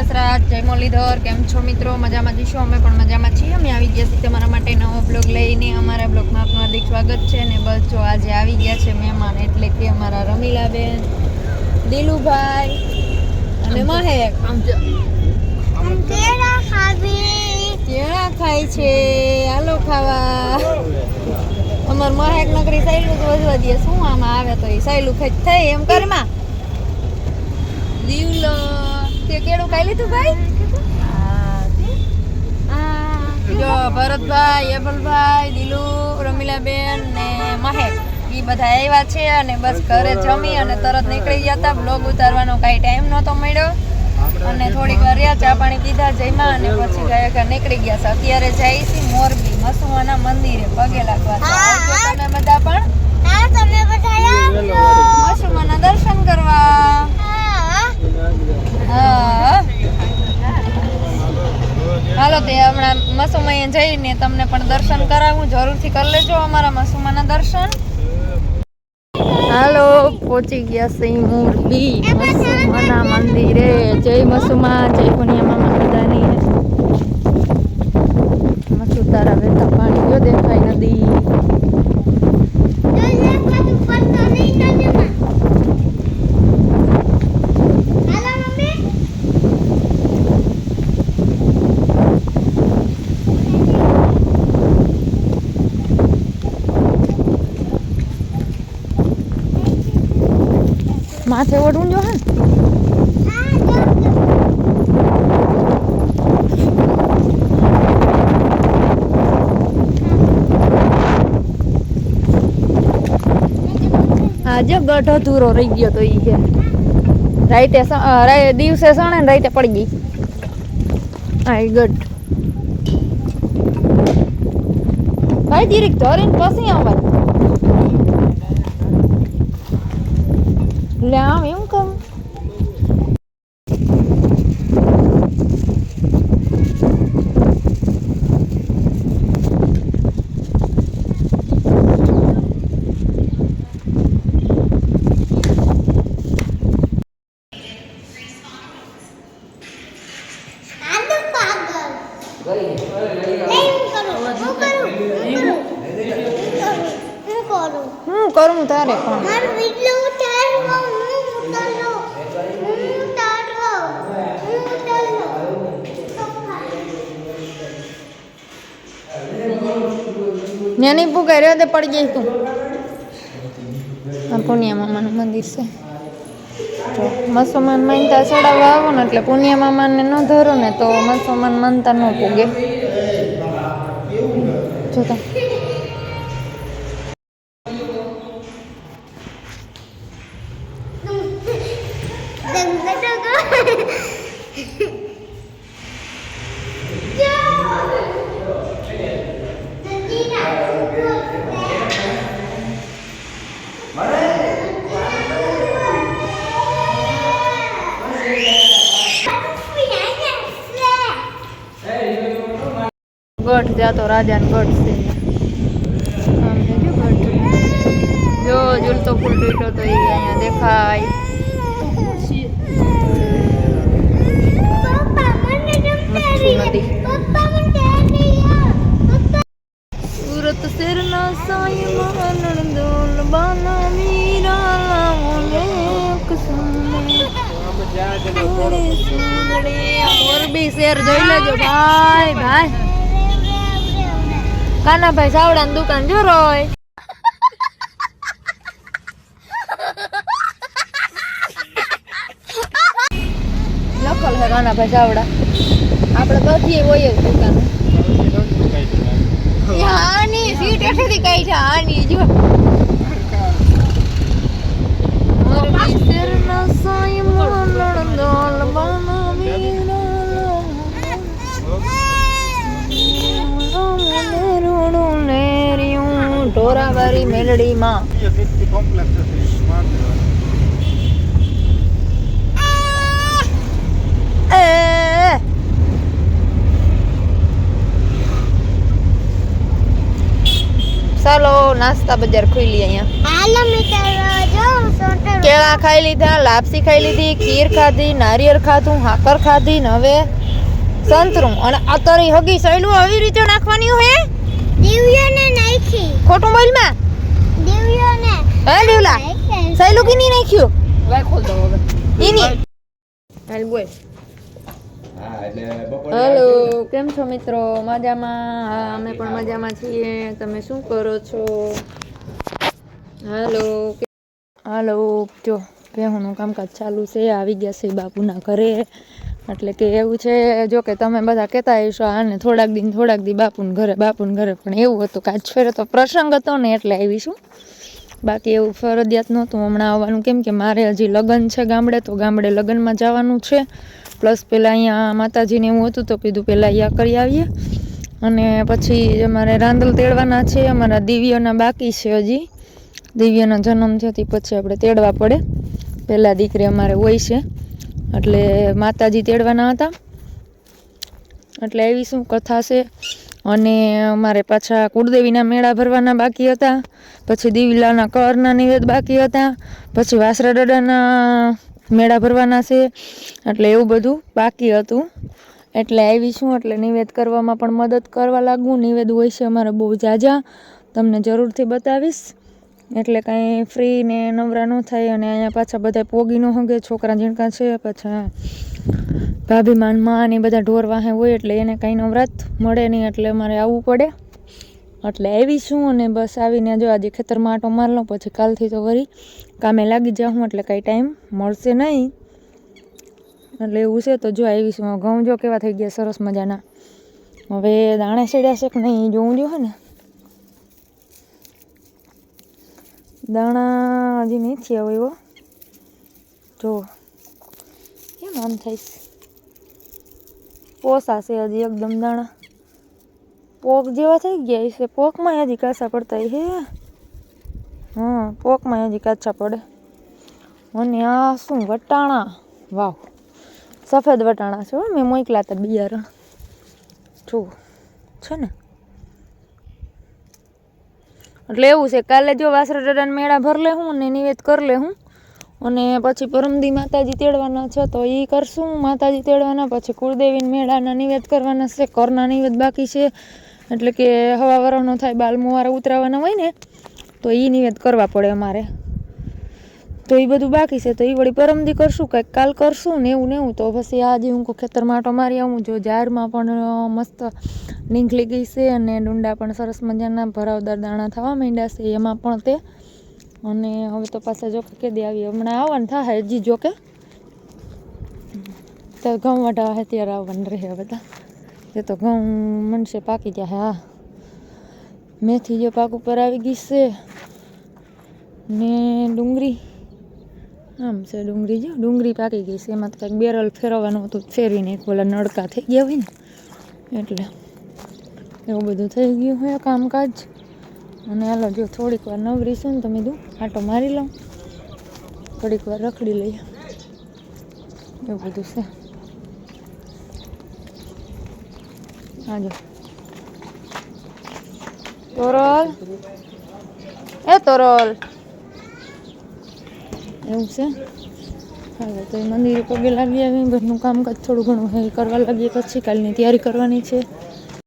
વસરાજ જય મુરલીધર કેમ છો મિત્રો? મજામાં જઈશું અમે પણ મજામાં છીએ. અમે આવી ગયા છીએ તમારા માટે નવો બ્લોગ લઈને. અમારા બ્લોગમાં આપનું હાર્દિક સ્વાગત છે ને બસ જો આજે આવી ગયા છે મહેમાન એટલે કે અમારા રમીલાબેન દિલુભાઈ અને મહેક. કેળા ખાય છે. હાલો ખાવા. અમાર મહેક નકરી સાયલું જ વધવા દે. શું આમાં આવે તો એ સાયલું ખાઈ થઈ એમ કરમાં દીવલો તે કેળું ખાઈ લીધું ભાઈ? જો ભરતભાઈ એબલભાઈ દિલુ રમીલાબેન ને મહેક એ બધા આવ્યા છે અને બસ ઘરે જમી અને તરત નીકળી ગયા હતા બ્લોગ ઉતારવાનો કાંઈ ટાઈમ નહોતો મળ્યો. અને થોડીક વાર રહ્યા ચા પાણી પીધા જઈમાં અને પછી ગયા ઘર નીકળી ગયા. છે અત્યારે જઈ છે મોરબી મસુવાના મંદિરે પગે લાગવા. તમે બધા પણ. મસુમાના દર્શન કરવા. હાલો, તે હમણાં મસુમાએ જઈને તમને પણ દર્શન કરાવું. જરૂરથી કરી લેજો અમારા મસુમાના દર્શન. હાલો, પહોંચી ગયા સિંહ મૂર્તિ. મસુમાના મંદિરે. જય મસુમા, જય પુનિયા મામા બધાની. મસુ તારા બેતા પાણી ગયો દેખાય નદી. માથે ઓઢવું જો હે. આજે ગઢ અધૂરો રહી ગયો તો ઈ છે. રાઈતે સ- રાઈ- દિવસે સણે ને રાઈતે પડી ગઈ. હા ઈ ગઢ. ભાઈ દીરીક ધરીને પછી આવા લે આમ એમ કરું હું કરું તારે પણ ન્યાની પૂગાય રહ્યો તે પડી જઈશ તું. આ પુનિયા મામાનું મંદિર છે. જો મસોમાન માનતા ચડાવવા આવો ને એટલે પુનિયા મામાને ન ધરો ને તો મસોમાન માનતા ન પૂગે. જોતા ગઢ જાતો રાજાનો ગઢ છે. જોજો ગઢ? જો ઝૂલતો ફૂલ તૂટ્યો તો એ અહીંયા દેખાય. સુરત શેરના સાયમાં નણદોલ બાના મીરા લાવો ને કસુને સુંદરે. સુંદરે મોરબી શેર જોઈ લેજો. ભાઈ ભાઈ. કાનાભાઈ સાવડાની દુકાન જો રોય. લખલ હે કાનાભાઈ ચાવડા આપણે બધી હોય જ દુકાન હાની સીટ એઠેથી કઈ છે આની જો મોરબી શેરના સાયમાં નણદોલ બાના મીરા ઢોરાવારી એ ચાલો નાસ્તા બજાર ખુલી અહીંયા. હાલો મિત્રો જો કેળા ખાઈ લીધા લાપસી ખાઈ લીધી ખીર ખાધી નારિયેળ ખાધું હાકર ખાધી ને હવે સંતરું. અને અત્યારે હગી સહેલું આવી રીતે નાખવાની હે? દિવ્યોને નાખી. ખોટું બોલમાં? દિવ્યોને હે દેવલા નાખી સૈલું કીની નાખ્યું? ભાઈ ખોલ દો હવે. ઈની હાલ બોલ. હા એટલે બપોરે હેલો કેમ છો મિત્રો? મજામાં? અમે પણ મજામાં છીએ. તમે શું કરો છો? હાલો હેલો જો ભેહુંનું કામકાજ ચાલુ છે. આવી ગયા છે બાપુના ઘરે. એટલે કે એવું છે જો કે તમે બધા કહેતા હશો આને થોડાક દિન થોડાક દી બાપુને ઘરે બાપુને ઘરે પણ એવું હતું કે આજ ફેરે તો પ્રસંગ હતો ને એટલે આવીશું બાકી એવું ફરજિયાત નહોતું હમણાં આવવાનું. કેમ કે મારે હજી લગ્ન છે ગામડે, તો ગામડે લગ્નમાં જવાનું છે. પ્લસ પહેલાં અહીંયા માતાજીને એવું હતું, તો કીધું પહેલાં અહીંયા કરી આવીએ. અને પછી અમારે રાંદલ તેડવાના છે, અમારા દિવ્યના બાકી છે હજી. દિવ્યનો જન્મ થયોથી પછી આપણે તેડવા પડે. પહેલાં દીકરી અમારે હોય છે. એટલે માતાજી તેડવાના હતા. એટલે એવી શું કથા છે? અને અમારે પાછા કુળદેવીના મેળા ભરવાના બાકી હતા. પછી દિવીલાના કરના નિવેદ બાકી હતા. પછી વાસરા દાદાના મેળા ભરવાના છે. એટલે એવું બધું બાકી હતું. એટલે આવી શું એટલે નિવેદ કરવામાં પણ મદદ કરવા લાગવું નિવેદ હોય છે અમારે બહુ જાજા. તમને જરૂરથી બતાવીશ. એટલે કાંઈ ફ્રી ને નવરા ન થાય અને અહીંયા પાછા બધા પોગી ન હગે, છોકરા ઝીણકા છે પાછા. ભાભી માનમાં ને બધા ઢોર વાહે હોય એટલે એને કાંઈ નવરાત મળે નહીં, એટલે મારે આવવું પડે. એટલે આવી છું અને બસ આવીને જો આજે ખેતરમાં આટો માર લઉં પછી કાલથી તો વળી કામે લાગી જાઉં એટલે કાંઈ ટાઈમ મળશે નહીં. એટલે એવું છે તો જો આવીશું. ઘઉં જો કેવા થઈ ગયા, સરસ મજાના. હવે દાણા સેડ્યા છે કે નહીં જોવું જો ને? દાણા હજી નહીં થયા હોય એવો જો, કેમ આમ થઈશ પોસા છે હજી એકદમ દાણા. પોક જેવા થઈ ગયા છે પોકમાં હજી કાચા પડતા હે. હા પોકમાં હજી કાચા પડે. અને આ શું વટાણા? વાવ, સફેદ વટાણા છે મેં મોકલા હતા બિયારણ. જો, છે ને? એટલે એવું છે, કાલે જો વાસરા દાદાના મેળા ભર લે હું ને નિવેદ કર લે હું. અને પછી પરમદી માતાજી તેડવાના છે, તો એ કરશું. માતાજી તેડવાના, પછી કુળદેવીને મેળાના નિવેદ કરવાના છે કરના નિવેદ બાકી છે. એટલે કે હવા વરણનો થાય, બાલ મુવારા ઉતરાવાના હોય ને, તો એ નિવેદ કરવા પડે અમારે. તો એ બધું બાકી છે. તો એ વળી પરમદી કરશું, કંઈક કાલ કરશું ને એવું ને એવું. તો પછી આજે હું કોઈ ખેતરમાં આટો મારી આવું. જો જારમાં પણ મસ્ત નીકળી ગઈ છે અને ડુંડા પણ સરસ મજાના ભરાવદાર દાણા થવા માંડ્યા છે એમાં પણ તે. અને હવે તો પાછા જોકે કેદી આવી હમણાં આવવાનું થાય હજી જોકે. તો ઘઉં વઢાવા હે ત્યારે આવવાનું રહે બધા એ તો ઘઉં મનશે પાકી જાય, હા. મેથી જે પાક ઉપર આવી ગઈ છે ને ડુંગળી. આમ છે, ડુંગળી જો, ડુંગળી પાકી ગઈ છે. એમાં તો કંઈક બેરલ ફેરવવાનું હતું ફેરવીને એક ઓલા નળકા થઈ ગયા હોય ને. એટલે એવું બધું થઈ ગયું હોય કામકાજ. અને હાલો, જો થોડીક વાર નવરી છે ને તમે દઉં આટો મારી લઉં. થોડીક વાર રખડી લઈએ. એવું બધું છે. હાજો તોરલ. એ તોરલ. એવું છે? હાલો, તો એ મંદિરે પગે લાગી આવી ઘરનું કામકાજ થોડું ઘણું હે કરવા લાગીએ. પછી કાલની તૈયારી કરવાની છે.